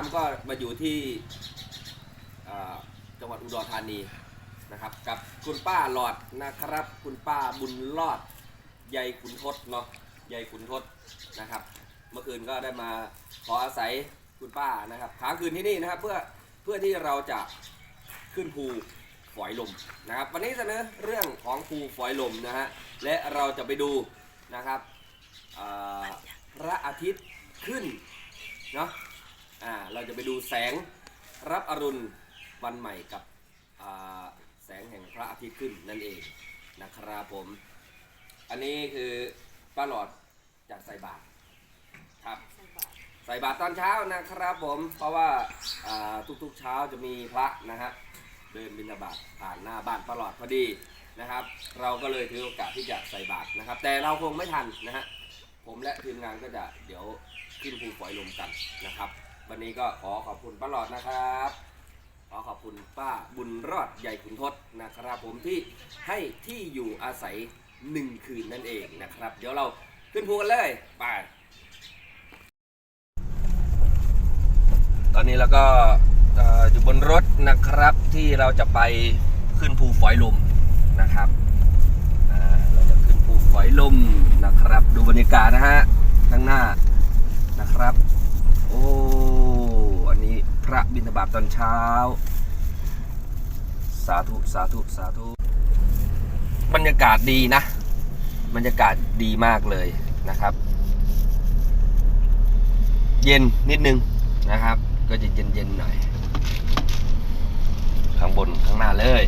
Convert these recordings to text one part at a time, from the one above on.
ามก็มาอยู่ที่จังหวัดอุดรธานีนะครับกับคุณป้าหลอดนะครับ คุณป้าบุญรอดใยขุนทศเนาะใยขุนทศนะครับ เมื่อคืนก็ได้มาขออาศัยคุณป้านะครับค้างคืนที่นี่นะครับเพื่อเพื่อที่เราจะขึ้นภูฝอยลมนะครับ วันนี้เสนอเรื่องของภูฝอยลมนะฮะและเราจะไปดูนะครับพระอาทิตย์ขึ้นเนาะ อ่าเราจะไปดูแสงรับอรุณวันใหม่กับแสงแห่งพระอาทิตย์ขึ้นนั่นเองนะครับผม อันนี้คือป้าหลอดจากใส่บาตรครับใส่บาตรตอนเช้านะครับผมเพราะว่าอ่าทุกๆเช้าจะมีพระนะฮะเดินบิณฑบาตผ่านหน้าบ้านป้าหลอดพอดีนะครับ เราก็เลยถือโอกาสที่จะใส่บาตรนะครับ แต่เราคงไม่ทันนะฮะผมและทีมงานก็จะเดี๋ยวขึ้นภูฝอยลมกันนะครับ วันนี้ก็ขอขอบคุณป้าหลอดนะครับ ขอขอบคุณป้าบุญรอดใหญ่ขุนทศนะครับ ผมที่ให้ที่อยู่อาศัยหนึ่งคืนนั่นเองนะครับ เดี๋ยวเราขึ้นภูกันเลยไปตอนนี้เราก็อยู่บนรถนะครับที่เราจะไปขึ้นภูฝอยลมนะครับเราจะขึ้นภูฝอยลมนะครับ ดูบรรยากาศนะฮะข้างหน้านะครับ ระบิณฑบาตตอนเช้า สาธุสาธุสาธุบรรยากาศดีนะ บรรยากาศดีมากเลยนะครับ เย็นนิดนึงนะครับ ก็จะเย็นเย็นๆหน่อย ข้างบนข้างหน้าเลย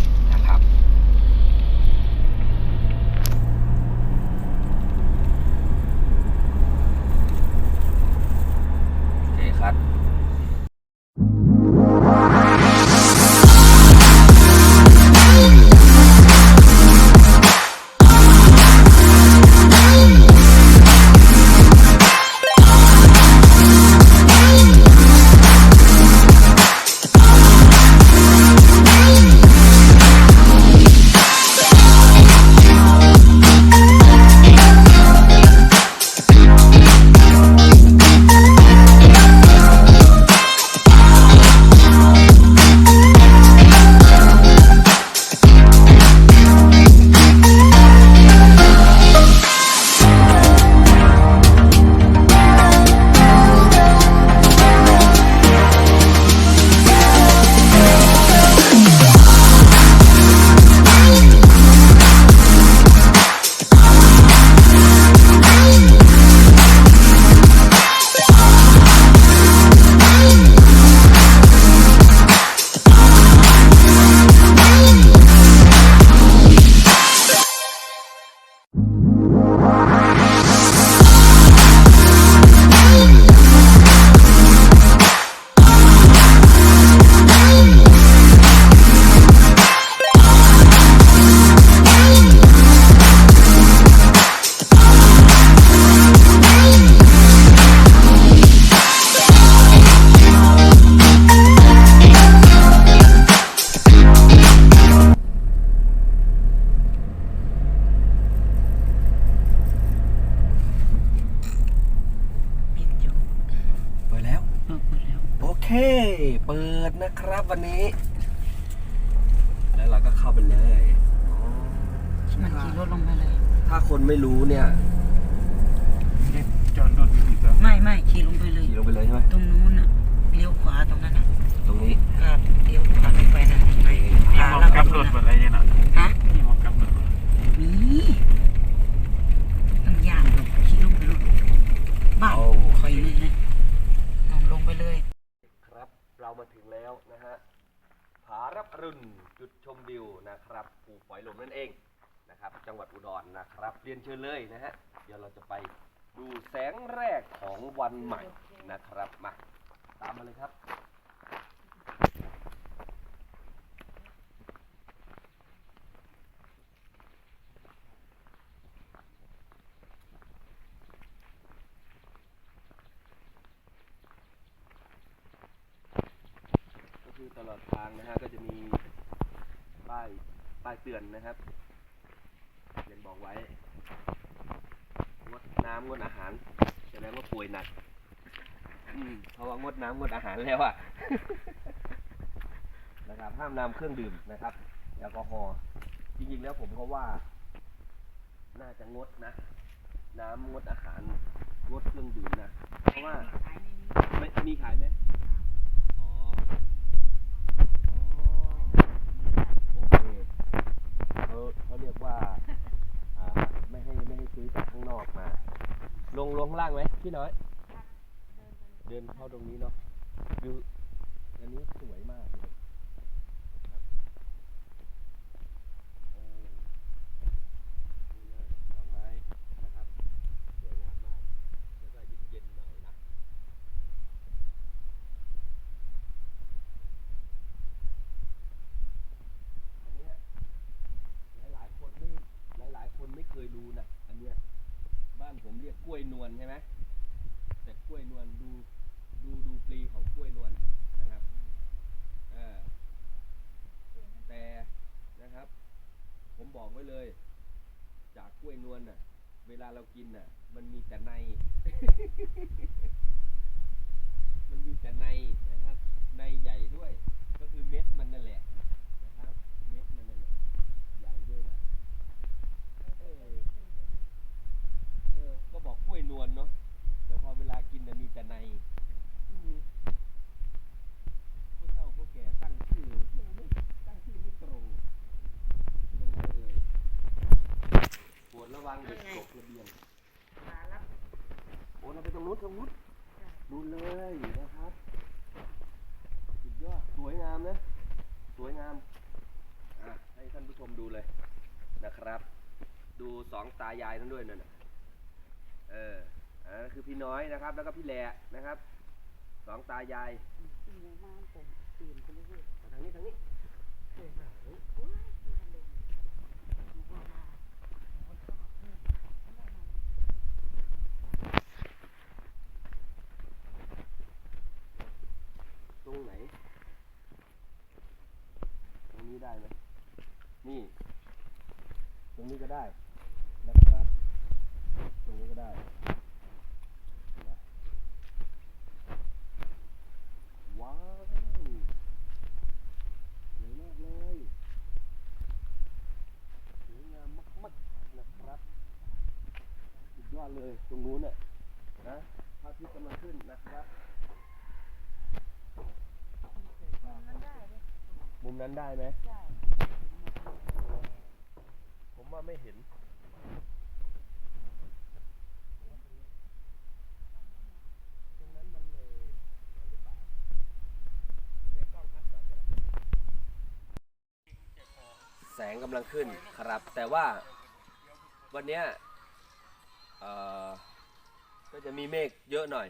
วันนี้ แล้วเราก็เข้าไปเลยอ๋อมันขี่รถลงไปเลย ถ้าคนไม่รู้เนี่ยจอดรถอยู่ดีกว่าไม่ไม่ขี่ลงไปเลย ขี่ลงไปเลยใช่ไหมตรงนู้นน่ะเลี้ยวขวาตรงนั้นน่ะตรงนี้ครับเลี้ยวขวาลงไปนะมีพาหมอกแล้วกลับรก็ถอะไรเนี่ยนะฮะมีหมอกกลับรถมีต้องย่างลงขี่ลงไปรถบ้านโอ้คอยนี่นะนอนลงไปเลย ครับเรามาถึงแล้วนะฮะ ผารับอรุณจุดชมวิวนะครับภูฝอยลมนั่นเองนะครับ จังหวัดอุดรนะครับ เรียนเชิญเลยนะฮะเดี๋ยวเราจะไปดูแสงแรกของวันใหม่นะครับมาตามมาเลยครับ ตลอดทางนะฮะก็จะมีป้ายป้ายเตือนนะครับเขียนบอกไว้งดน้ำงดอาหารแสดงว่าป่วยหนักเพราะว่างดน้ำงดอาหารแล้วอะนะครับห้ามนำเครื่องดื่มนะครับแอลกอฮอล์จริงๆแล้วผมก็ว่า น่าจะงดนะ น้ำงดอาหาร งดเครื่องดื่มนะ เพราะว่าไม่มีขายไหมอ๋ออ๋อโอเค เขาเขาเรียกว่าอ่าไม่ให้ไม่ให้ซื้อจากข้างนอกมา ลงลงข้างล่างไหมพี่น้อย เดินเข้าตรงนี้เนาะดูอันนี้สวยมากเลยครับเออนี่เลยดอกไม้นะครับ สวยงามมาก แล้วก็เย็นๆหน่อยนะ อันเนี้ยหลายๆคนไม่หลายๆคนไม่เคยรู้นะอันเนี้ยบ้านผมเรียกกล้วยนวลใช่ไหมแต่กล้วยนวลดูดูดูปลีของกล้วยนวลนะครับเออแต่นะครับ ผมบอกไว้เลย จากกล้วยนวลน่ะ เวลาเรากินน่ะ มันมีแต่ในมันมีแต่ในนะครับ ในใหญ่ด้วย ก็คือเม็ดมันนั่นแหละนะครับ เม็ดมันนั่นแหละใหญ่ด้วยนะเออเออก็บอกกล้วยนวลเนาะ แต่พอเวลากินน่ะมีแต่ในอืมผู้เฒ่าผู้แก่ตั้งชื่อไม่ไม่ตั้งชื่อไม่ตรงตรงไหนเลยปวด ระวังเด็กตกระเบียงมารับโอ้เราไปตรงนู้นตรงนู้นดูเลยนะครับสุดยอดสวยงามนะสวยงามอะให้ท่านผู้ชมดูเลยนะครับ ดูสองตายายนั้นด้วยนั่นน่ะเอออันนั้นคือพี่น้อยนะครับ แล้วก็พี่แหล่นะครับสองตายายตีนมาผมตีนไปเรื่อย มาทางนี้ทางนี้เฮ้ยมาเฮ้ย ๆโอ้ยตีนลงหนูว่ามาหมดก็เพื่อน ตรงไหน ตรงนี้ได้ไหมนี่ ตรงนี้ก็ ได้นะครับตรงนี้ก็ได้ว้าวสวยมากเลยสวยงามมากๆนะครับสุดยอดเลยตรงนู้นน่ะนะพระอาทิตย์กำลังขึ้นนะครับมุมนั้นได้ไหมผมว่า ไม่เห็น ตรงนั้นมันเลยมันหรือเปล่าไปกล้องพัดก่อนก็ได้แสงกำลังขึ้นครับ แต่ว่าวันเนี้ยเอ่อก็จะมีเมฆเยอะหน่อย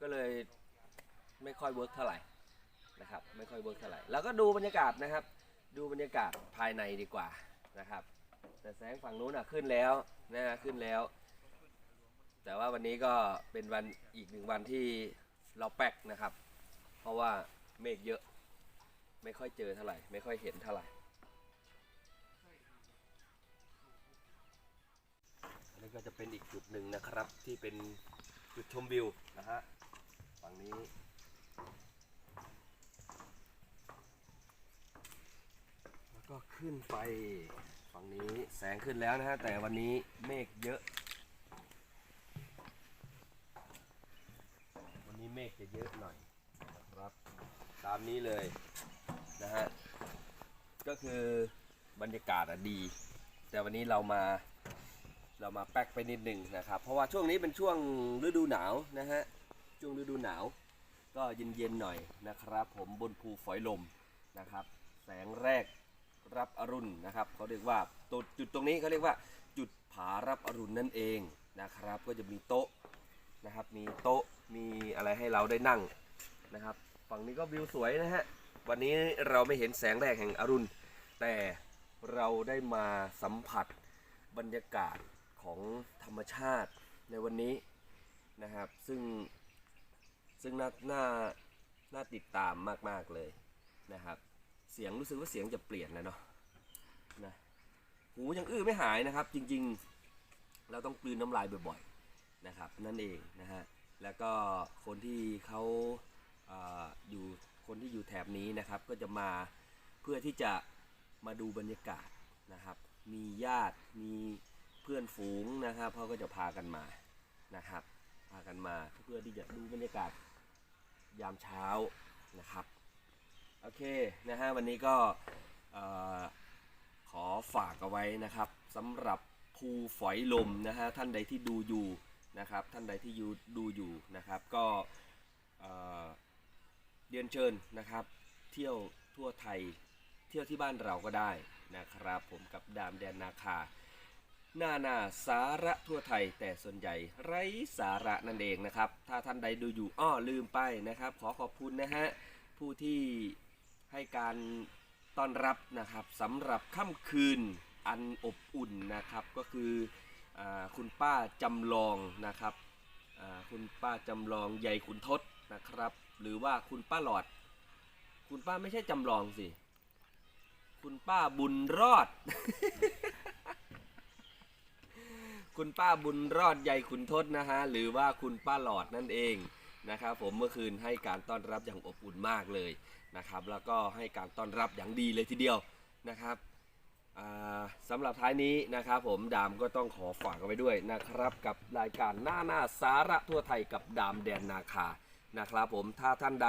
ก็เลยไม่ค่อยเวิร์กเท่าไหร่นะครับ ไม่ค่อยเวิร์กเท่าไหร่ แล้วก็ดูบรรยากาศนะครับ ดูบรรยากาศภายในดีกว่านะครับ แต่แสงฝั่งนู้นอะขึ้นแล้วนะฮะขึ้นแล้ว แต่ว่าวันนี้ก็เป็นวันอีกหนึ่งวันที่เราแปกนะครับ เพราะว่าเมฆเยอะ ไม่ค่อยเจอเท่าไหร่ ไม่ค่อยเห็นเท่าไหร่อันนี้ก็จะเป็นอีกจุดหนึ่งนะครับที่เป็นจุดชมวิวนะฮะฝั่งนี้แล้วก็ขึ้นไป ฝั่งนี้แสงขึ้นแล้วนะฮะ แต่วันนี้เมฆเยอะ วันนี้เมฆจะเยอะหน่อยนะครับ ตามนี้เลยนะฮะ ก็คือบรรยากาศอะดี แต่วันนี้เรามาเรามาแป๊กไปนิดหนึ่งนะครับ เพราะว่าช่วงนี้เป็นช่วงฤดูหนาวนะฮะ ช่วงฤดูหนาว ก็เย็นๆหน่อยนะครับ ผมบนภูฝอยลมนะครับ แสงแรก รับอรุณนะครับเขาเรียกว่าตัวจุดตรงนี้เขาเรียกว่า จุดผารับอรุณนั่นเองนะครับ ก็จะมีโต๊ะนะครับ มีโต๊ะมีอะไรให้เราได้นั่งนะครับ ฝั่งนี้ก็วิวสวยนะฮะวันนี้เราไม่เห็นแสงแรกแห่งอรุณ แต่เราได้มาสัมผัสบรรยากาศของธรรมชาติในวันนี้นะครับ ซึ่งซึ่งน่าน่าน่าติดตามมาก ๆ เลยนะครับ เสียงรู้สึกว่าเสียงจะเปลี่ยนแล้วเนาะนะหูยังอื้อไม่หายนะครับ จริงๆ เราต้องกลืนน้ำลายบ่อยๆนะครับ นั่นเองนะฮะแล้วก็คนที่เขาออยู่คนที่อยู่แถบนี้นะครับ ก็จะมาเพื่อที่จะมาดูบรรยากาศนะครับ มีญาติมีเพื่อนฝูงนะครับเขาก็จะพากันมานะครับ พากันมาเพื่อที่จะดูบรรยากาศยามเช้านะครับ เคนะฮะวันนี้ก็ขอฝากเอาไว้นะครับสำหรับภูฝอยลมนะฮะท่านใดที่ดูอยู่นะครับท่านใดที่ยูดูอยู่นะครับก็เอ่อเรียนเชิญนะครับ เที่ยวทั่วไทยเที่ยวที่บ้านเราก็ได้นะครับ ผมกับดามแดนนาคาหน้าหน้าสาระทั่วไทย แต่ส่วนใหญ่ไร้สาระนั่นเองนะครับ ถ้าท่านใดดูอยู่อ้อลืมไปนะครับ ขอขอบคุณนะฮะผู้ที่ ให้การต้อนรับนะครับสำหรับค่ำคืนอันอบอุ่นนะครับก็คืออคุณป้าจำลองนะครับคุณป้าจำลองใยขุนทศนะครับ หรือว่าคุณป้าหลอด คุณป้าไม่ใช่จำลองสิ คุณป้าบุญรอด คุณป้าบุญรอดใยขุนทศนะฮะหรือว่าคุณป้าหลอดนั่นเองนะครับผมเมื่อคืนให้การต้อนรับอย่างอบอุ่นมากเลย นะครับ แล้วก็ให้การต้อนรับอย่างดีเลยทีเดียวนะครับสำหรับท้ายนี้นะครับผมดามก็ต้องขอฝากเอาไว้ด้วยนะครับ กับรายการหน้าหน้าสาระทั่วไทยกับดามแดนนาคานะครับผมถ้าท่านใด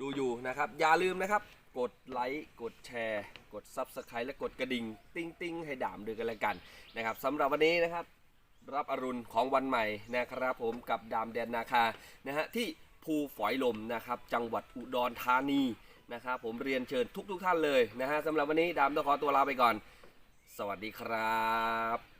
ดูอยู่นะครับ อย่าลืมนะครับ กดไลค์กดแชร์ กด Subscribe และกดกระดิ่ง ติ้งติ้งให้ดามด้วยกันล้วกันนะครับสำหรับวันนี้นะครับ รับอรุณของวันใหม่นะครับ ผมกับดามแดนนาคานะฮะที่ภูฝอยลมนะครับ จังหวัดอุดรธานี นะครับผมเรียนเชิญทุกทุกท่านเลยนะฮะสำหรับวันนี้ดามต้องขอตัวลาไปก่อน สวัสดีครับ